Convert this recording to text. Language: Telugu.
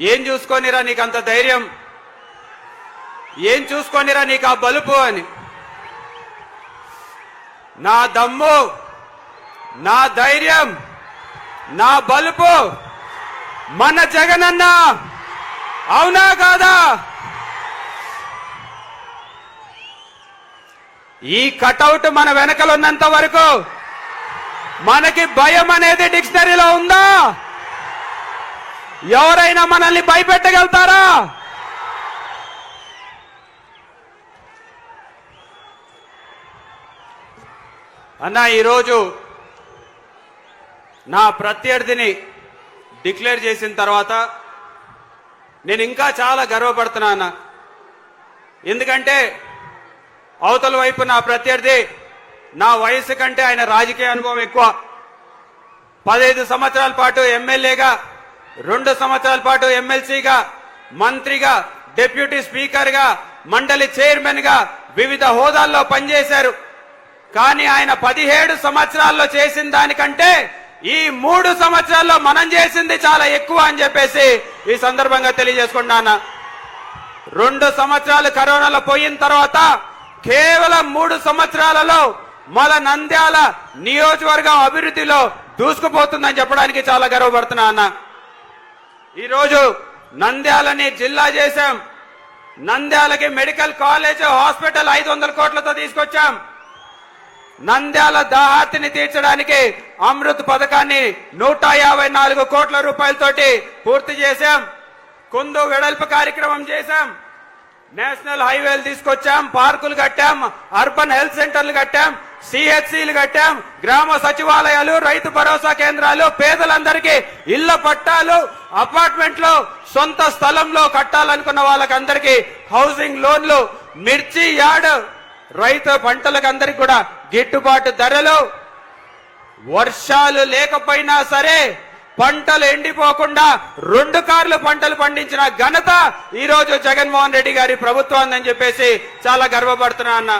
ఏం చూసుకొనిరా నీకు అంత ధైర్యం? ఏం చూసుకొనిరా నీకు ఆ బలుపు అని? నా దమ్ము నా ధైర్యం నా బలుపు మన జగనన్న. అవునా కాదా? ఈ కటౌట్ మన వెనకలు ఉన్నంత వరకు మనకి భయం అనేది డిక్షనరీలో ఉందా? ఎవరైనా మనల్ని భయపెట్టగలుగుతారా? అన్న ఈరోజు నా ప్రత్యర్థిని డిక్లేర్ చేసిన తర్వాత నేను ఇంకా చాలా గర్వపడుతున్నా అన్న. ఎందుకంటే అవతల వైపు నా ప్రత్యర్థి నా వయసు కంటే ఆయన రాజకీయ అనుభవం ఎక్కువ. పదహైదు సంవత్సరాల పాటు ఎమ్మెల్యేగా రెండు సంవత్సరాల పాటు ఎమ్మెల్సీగా మంత్రిగా డిప్యూటీ స్పీకర్గా మండలి చైర్మన్గా వివిధ హోదాల్లో పనిచేశారు. కానీ ఆయన పదిహేడు సంవత్సరాల్లో చేసిన దానికంటే ఈ మూడు సంవత్సరాల్లో మనం చేసింది చాలా ఎక్కువ అని చెప్పేసి ఈ సందర్భంగా తెలియజేసుకున్నాను రెండు సంవత్సరాలు కరోనాలో పోయిన తర్వాత కేవలం మూడు సంవత్సరాలలో మన నంద్యాల నియోజకవర్గం అభివృద్ధిలో దూసుకుపోతుందని చెప్పడానికి చాలా గర్వపడుతున్నా అన్నా ఈరోజు నంద్యాలని జిల్లా చేశాం. నంద్యాలకి మెడికల్ కాలేజ్ హాస్పిటల్ ఐదు వందల కోట్లతో తీసుకొచ్చాం. నంద్యాల దాహాతిని తీర్చడానికి అమృత్ పథకాన్ని నూట యాభై నాలుగు కోట్ల రూపాయలతోటి పూర్తి చేశాం. కుందు వెడల్పు కార్యక్రమం చేశాం. నేషనల్ హైవేలు తీసుకొచ్చాం పార్కులు కట్టాం అర్బన్ హెల్త్ సెంటర్లు కట్టాం. సిహెచ్సిలు కట్టాం. గ్రామ సచివాలయాలు రైతు భరోసా కేంద్రాలు పేదలందరికీ ఇళ్ళ పట్టాలు అపార్ట్మెంట్లు సొంత స్థలంలో కట్టాలనుకున్న వాళ్ళకందరికీ హౌసింగ్ లోన్లు మిర్చి యార్డ్ రైతు పంటలకు అందరికి కూడా గిట్టుబాటు ధరలు. వర్షాలు లేకపోయినా సరే పంటలు ఎండిపోకుండా రెండు కార్లు పంటలు పండించిన ఘనత ఈ రోజు జగన్మోహన్ రెడ్డి గారి ప్రభుత్వం అని చెప్పేసి చాలా గర్వపడుతున్నా అన్న.